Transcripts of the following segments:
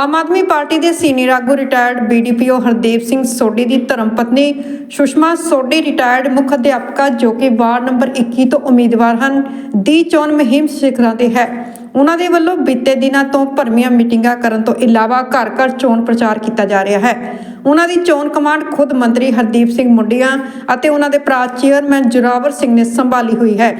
ਆਮ Aadmi party ਦੇ senior ਆਗੂ retired BDPO Hardev Singh Sodhi ਦੀ ਧਰਮ ਪਤਨੀ ਸੁਸ਼ਮਾ ਸੋਢੀ ਰਿਟਾਇਰਡ ਮੁੱਖ ਅਧਿਆਪਕਾ ਜੋ ਕਿ ਵਾਰਡ ਨੰਬਰ 21 ਤੋਂ ਉਮੀਦਵਾਰ ਹਨ, ਦੀ ਚੋਣ ਮੁਹਿੰਮ ਸਿਖਰਾਂ ਤੇ ਹੈ। ਉਹਨਾਂ ਦੇ ਵੱਲੋਂ ਬੀਤੇ ਦਿਨਾਂ ਤੋਂ ਭਰਮੀਆਂ ਮੀਟਿੰਗਾਂ ਕਰਨ ਤੋਂ ਇਲਾਵਾ ਘਰ ਘਰ ਚੋਣ ਪ੍ਰਚਾਰ ਕੀਤਾ ਜਾ ਰਿਹਾ ਹੈ। ਉਹਨਾਂ ਦੀ ਚੋਣ ਕਮਾਂਡ ਖੁਦ ਮੰਤਰੀ ਹਰਦੀਪ ਸਿੰਘ ਮੁੰਡੀਆਂ ਅਤੇ ਉਹਨਾਂ ਦੇ ਭਰਾ ਚੇਅਰਮੈਨ ਜੁਰਾਵਰ ਸਿੰਘ ਨੇ ਸੰਭਾਲੀ ਹੋਈ ਹੈ।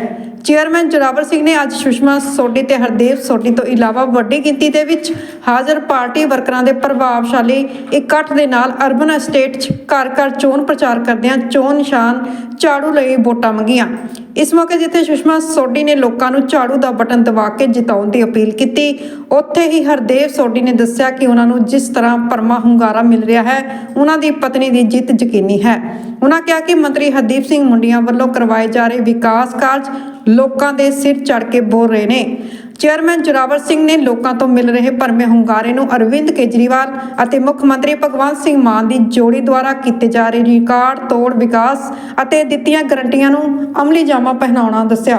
ਚੇਅਰਮੈਨ ਜ਼ੋਰਾਵਰ ਸਿੰਘ ਨੇ ਅੱਜ ਸੁਸ਼ਮਾ ਸੋਢੀ ਤੇ ਹਰਦੇਵ ਸੋਢੀ ਤੋਂ ਇਲਾਵਾ ਵੱਡੀ ਗਿਣਤੀ ਦੇ ਵਿੱਚ ਹਾਜ਼ਰ ਪਾਰਟੀ ਵਰਕਰਾਂ ਦੇ ਪ੍ਰਭਾਵਸ਼ਾਲੀ ਇਕੱਠ ਦੇ ਨਾਲ ਅਰਬਨ ਅਸਟੇਟ 'ਚ ਘਰ ਘਰ ਚੋਣ ਪ੍ਰਚਾਰ ਕਰਦਿਆਂ ਚੋਣ ਨਿਸ਼ਾਨ ਝਾੜੂ ਲਈ ਵੋਟਾਂ ਮੰਗੀਆਂ। ਇਸ ਮੌਕੇ ਜਿੱਥੇ ਸੁਸ਼ਮਾ ਸੋਢੀ ਨੇ ਲੋਕਾਂ ਨੂੰ ਝਾੜੂ ਦਾ ਬਟਨ ਦਬਾ ਕੇ ਜਿਤਾਉਣ ਦੀ ਅਪੀਲ ਕੀਤੀ, ਉੱਥੇ ਹੀ ਹਰਦੇਵ ਸੋਢੀ ਨੇ ਦੱਸਿਆ ਕਿ ਉਹਨਾਂ ਨੂੰ ਜਿਸ ਤਰ੍ਹਾਂ ਪਰਮਾ ਹੁੰਗਾਰਾ ਮਿਲ ਰਿਹਾ ਹੈ, ਉਹਨਾਂ ਦੀ ਪਤਨੀ ਦੀ ਜਿੱਤ ਯਕੀਨੀ ਹੈ। ਉਹਨਾਂ ਕਿਹਾ ਕਿ ਮੰਤਰੀ ਹਰਦੀਪ ਸਿੰਘ ਮੁੰਡੀਆਂ ਵੱਲੋਂ ਕਰਵਾਏ ਜਾ ਰਹੇ ਵਿਕਾਸ ਕਾਰਜ ਲੋਕਾਂ ਦੇ ਸਿਰ ਚੜ ਕੇ ਬੋਲ ਰਹੇ ਨੇ। ਚੇਅਰਮੈਨ ਜੁਰਾਵਰ ਸਿੰਘ ਨੇ ਲੋਕਾਂ ਤੋਂ ਮਿਲ ਰਹੇ ਭਰਮੇ ਹੁੰਗਾਰੇ ਨੂੰ ਅਰਵਿੰਦ ਕੇਜਰੀਵਾਲ ਅਤੇ ਮੁੱਖ ਮੰਤਰੀ ਭਗਵੰਤ ਸਿੰਘ ਮਾਨ ਦੀ ਜੋੜੀ ਦੁਆਰਾ ਕੀਤੇ ਜਾ ਰਹੇ ਰਿਕਾਰਡ ਤੋੜ ਵਿਕਾਸ ਅਤੇ ਦਿੱਤੀਆਂ ਗਰੰਟੀਆਂ ਨੂੰ ਅਮਲੀ ਜਾਮਾ ਪਹਿਨਾਉਣਾ ਦੱਸਿਆ।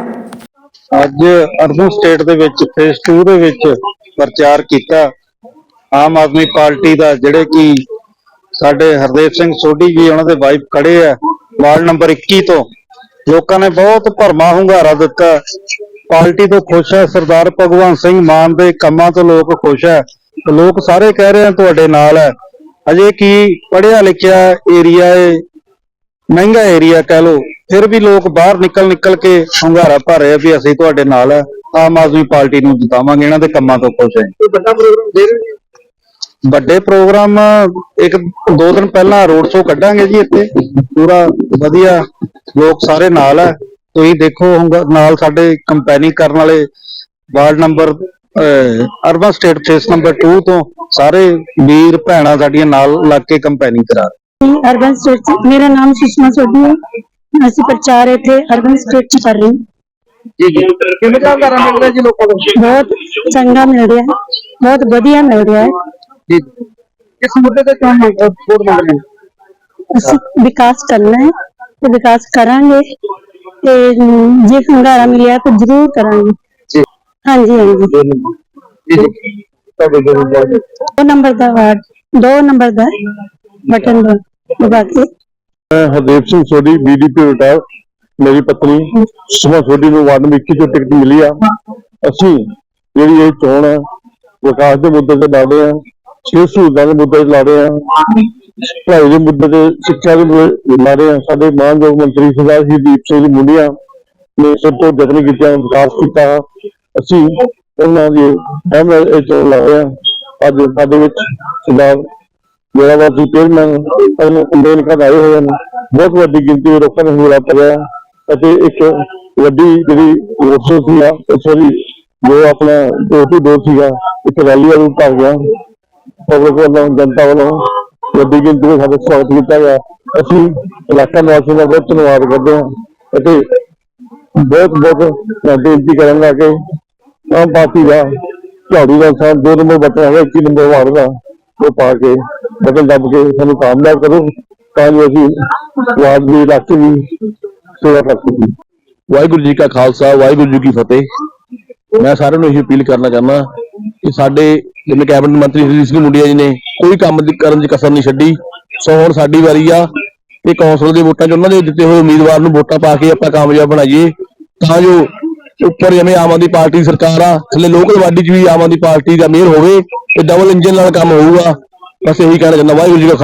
ਅੱਜ ਅਰਬਨ ਸਟੇਟ ਦੇ ਵਿੱਚ ਫੇਸ 2 ਦੇ ਵਿੱਚ ਪ੍ਰਚਾਰ ਕੀਤਾ। ਆਮ ਆਦਮੀ ਪਾਰਟੀ ਦਾ ਜਿਹੜੇ ਕਿ ਸਾਡੇ ਹਰਦੇਵ ਸਿੰਘ ਸੋਢੀ ਜੀ ਉਹਨਾਂ ਦੇ ਵਾਈਫ ਖੜੇ ਆ, ਵਾਰਡ ਨੰਬਰ 21 ਤੋਂ। ਲੋਕਾਂ ਨੇ ਬਹੁਤ ਭਰਮਾ ਹੁੰਗਾਰਾ ਦਿੱਤਾ। ਪਾਰਟੀ ਤੋਂ ਖੁਸ਼ ਹੈ ਸਰਦਾਰ ਭਗਵੰਤ ਸਿੰਘ ਮਾਨ ਦੇ ਕੰਮਾਂ ਤੋਂ ਲੋਕ ਖੁਸ਼ ਹੈ। ਲੋਕ ਸਾਰੇ ਕਹਿ ਰਹੇ ਆ ਤੁਹਾਡੇ ਨਾਲ ਹੈ। ਅਜੇ ਕੀ ਪੜ੍ਹਿਆ ਲਿਖਿਆ ਏਰੀਆ ਹੈ ਮਹਿੰਗਾ ਏਰੀਆ ਕਹਿ ਲੋ ਫਿਰ ਵੀ ਲੋਕ ਬਾਹਰ ਨਿਕਲ ਨਿਕਲ ਕੇ ਹੁੰਗਾਰਾ ਭਰ ਰਹੇ ਆ ਵੀ ਅਸੀਂ ਤੁਹਾਡੇ ਨਾਲ ਆ ਆਮ ਆਦਮੀ ਪਾਰਟੀ ਨੂੰ ਜਿਤਾਵਾਂਗੇ ਇਹਨਾਂ ਦੇ ਕੰਮਾਂ ਤੋਂ ਖੁਸ਼ ਹਾਂ। ਵੱਡਾ ਪ੍ਰੋਗਰਾਮ ਦੇ ਰਹੇ ਹੋ? ਵੱਡੇ ਪ੍ਰੋਗਰਾਮ ਇੱਕ ਦੋ ਦਿਨ ਪਹਿਲਾਂ ਰੋਡ ਸ਼ੋਅ ਕੱਢਾਂਗੇ ਜੀ ਇੱਥੇ। ਪੂਰਾ ਵਧੀਆ ਲੋਕ ਸਾਰੇ ਨਾਲ ਆ ਤੁਸੀਂ ਦੇਖੋ ਨਾਲ ਸਾਡੇ ਕੰਪੈਨਿੰਗ ਕਰਨ ਵਾਲੇ ward number urban estate phase number 2 ਤੋਂ ਸਾਰੇ ਵੀਰ ਭੈਣਾਂ ਸਾਡੀਆਂ ਨਾਲ ਲੱਗ ਕੇ ਕੰਪੈਨਿੰਗ ਕਰਾ ਰਹੇ। ਅਰਬਨ ਸਟੇਟ ਮੇਰਾ ਨਾਮ ਸੁਸ਼ਮਾ ਸੋਢੀ ਹੈ। ਅਸੀਂ ਪ੍ਰਚਾਰ ਇੱਥੇ ਅਰਬਨ ਸਟੇਟ ਚ ਕਰ ਰਹੇ ਜੀ ਜੀ। ਕਿਵੇਂ ਦਾ ਘਰ ਮਿਲ ਰਿਹਾ ਜੀ ਲੋਕਾਂ ਨੂੰ ਬਹੁਤ ਚੰਗਾ ਮਿਲ ਰਿਹਾ ਹੈ। ਬਹੁਤ ਵਧੀਆ ਮਿਲ ਰਿਹਾ ਹੈ। ਜੀ। ਕਿਸ ਮੁੱਦੇ ਤੇ ਚੋਣ ਮੰਗ ਵੋਟ ਮੰਗ ਰਹੇ ਹੋ? ਅਸੀਂ ਵਿਕਾਸ ਕਰਨਾ ਹੈ ਤੇ ਵਿਕਾਸ ਕਰਾਂਗੇ। ਤੇ ਜੇ ਹੰਗਾਰਾ ਮਿਲਿਆ ਤਾਂ ਜ਼ਰੂਰ ਕਰਾਂਗੇ। ਜੀ। ਹਾਂਜੀ ਹਾਂਜੀ। ਜੀ ਜੀ। ਤੁਹਾਡੇ ਜਰੂਰ ਬੋਲ ਦੋ ਨੰਬਰ ਦਾ ਵਾਰਡ ਦੋ ਨੰਬਰ ਦਾ ਬਟਨ ਦਬਾ ਕੇ। ਮੈਂ ਹਰਦੇਵ ਸਿੰਘ ਸੋਢੀ ਬੀਡੀਪੀ ਰਿਟਾਇਰ। ਮੇਰੀ ਪਤਨੀ ਸੁਮਾ ਸੋਢੀ ਨੂੰ ਵਾਰਡ ਨੰਬਰ 21 ਤੋਂ ਟਿਕਟ ਮਿਲੀ ਆ। ਅਸੀਂ ਜਿਹੜੀ ਇਹ ਚੋਣ ਹੈ ਵਿਕਾਸ ਦੇ ਮੁੱਦੇ ਤੇ ਲੜ ਰਹੇ ਹਾਂ ਸਿਹਤ ਸਹੂਲਤਾਂ ਦੇ ਮੁੱਦੇ ਤੇ ਲੜ ਰਹੇ ਹਾਂ। ਪੜ੍ਹਾਈ ਦੇ ਮੁੱਦੇ ਤੇ ਸਿੱਖਿਆ ਦੇ ਮੁੱਦੇ ਸਾਡੇ ਮਾਨਯੋਗ ਮੰਤਰੀ ਸਰਦਾਰ ਸ਼ਹੀਦੀਪ ਸਿੰਘ ਜੀ ਨੇ ਸਭ ਤੋਂ ਯਤਨ ਕੀਤਾ ਵਿਕਾਸ ਕੀਤਾ ਅਸੀਂ ਉਹਨਾਂ ਦੀ ਅਹਿਮ ਇਹ ਚੋਣ ਅੱਜ ਸਾਡੇ ਵਿੱਚ ਸਰਦਾਰ ਮੇਰਾ ਵਾਸੀ ਚੇਅਰਮੈਨ ਪਹਿਲੇ ਕੰਪੇਨ ਕਰ ਆਏ ਹੋਏ ਹਨ। ਬਹੁਤ ਵੱਡੀ ਗਿਣਤੀ ਵਿੱਚ ਲੋਕਾਂ ਨੇ ਹਿੱਸਾ ਪਾਇਆ ਅਤੇ ਇੱਕ ਵੱਡੀ ਜਿਹੜੀ ਰੋਸੋ ਸੀ ਆ ਸੋਰੀ ਜੋ ਆਪਣਾ ਦੋਸਤੀ ਦੋ ਸੀਗਾ, ਇੱਕ ਰੈਲੀ ਵਾਲਾ ਰੂਪ ਭਰ ਗਿਆ। ਪਬਲਿਕ ਵੱਲੋਂ, ਜਨਤਾ ਵੱਲੋਂ ਵੱਡੀ ਗਿਣਤੀ ਵਿੱਚ ਸਾਡਾ ਸਵਾਗਤ ਕੀਤਾ ਗਿਆ। ਅਸੀਂ ਇਲਾਕਾ ਨਿਵਾਸੀਆਂ ਦਾ ਬਹੁਤ ਧੰਨਵਾਦ ਕਰਦੇ ਹਾਂ ਅਤੇ ਬਹੁਤ ਬਹੁਤ ਬੇਨਤੀ ਕਰਾਂਗਾ ਕਿ ਆਮ ਪਾਰਟੀ ਦਾ, ਝਾੜੂ ਦਾ ਸਾਥ ਦੋ ਨੰਬਰ ਬਟਨ ਹੈ ਇੱਕ ਨੰਬਰ ਵਾਰਡ ਦਾ, ਉਹ ਪਾ ਕੇ ਬਟਨ ਦੱਬ ਕੇ ਸਾਨੂੰ ਕਾਮਯਾਬ ਕਰੋ ਤਾਂ ਜੋ ਅਸੀਂ ਵਾਰਡ ਦੀ ਇਲਾਕੇ ਦੀ ਸੇਵਾ ਕਰ ਸਕੀਏ। ਵਾਹਿਗੁਰੂ ਜੀ ਕਾ ਖਾਲਸਾ, ਵਾਹਿਗੁਰੂ ਜੀ ਕੀ ਫਤਿਹ। ਮੈਂ ਸਾਰਿਆਂ ਨੂੰ ਇਹ ਅਪੀਲ ਕਰਨਾ ਚਾਹੁੰਦਾ ਕਿ ਸਾਡੇ ਜਿਵੇਂ ਕੈਬਨਿਟ ਮੰਤਰੀ ਹਰੀਸ਼ ਸਿੰਘ ਮੁੰਡਿਆ ਜੀ ਨੇ ਕੋਈ ਕੰਮ ਦੀ ਕਰਨ ਦੀ ਕਸਰ ਨਹੀਂ ਛੱਡੀ। ਸੋ ਹੁਣ ਸਾਡੀ ਵਾਰੀ ਆ। ਕਿ ਕੌਂਸਲ ਦੇ ਵੋਟਾਂ 'ਚ ਉਹਨਾਂ ਦੇ ਦਿੱਤੇ ਹੋਏ ਉਮੀਦਵਾਰ ਨੂੰ ਵੋਟਾਂ ਪਾ ਕੇ ਆਪਾਂ ਕਾਮਯਾਬ ਬਣਾਈਏ। ਤਾਂ ਜੋ ਉੱਪਰ ਜਿਵੇਂ ਆਮ ਆਦਮੀ ਪਾਰਟੀ ਦੀ ਸਰਕਾਰ ਆ, ਥੱਲੇ ਲੋਕਲ ਬਾਡੀ 'ਚ ਵੀ ਆਮ ਆਦਮੀ ਪਾਰਟੀ ਦਾ ਮੇਅਰ ਹੋਵੇ, ਤੇ ਡਬਲ ਇੰਜਨ ਨਾਲ ਕੰਮ ਹੋਊਗਾ। ਬਸ ਇਹੀ ਕਹਿਣਾ ਚਾਹੁੰਦਾ, ਵਾਹਿਗੁਰੂ ਜੀ ਕਾ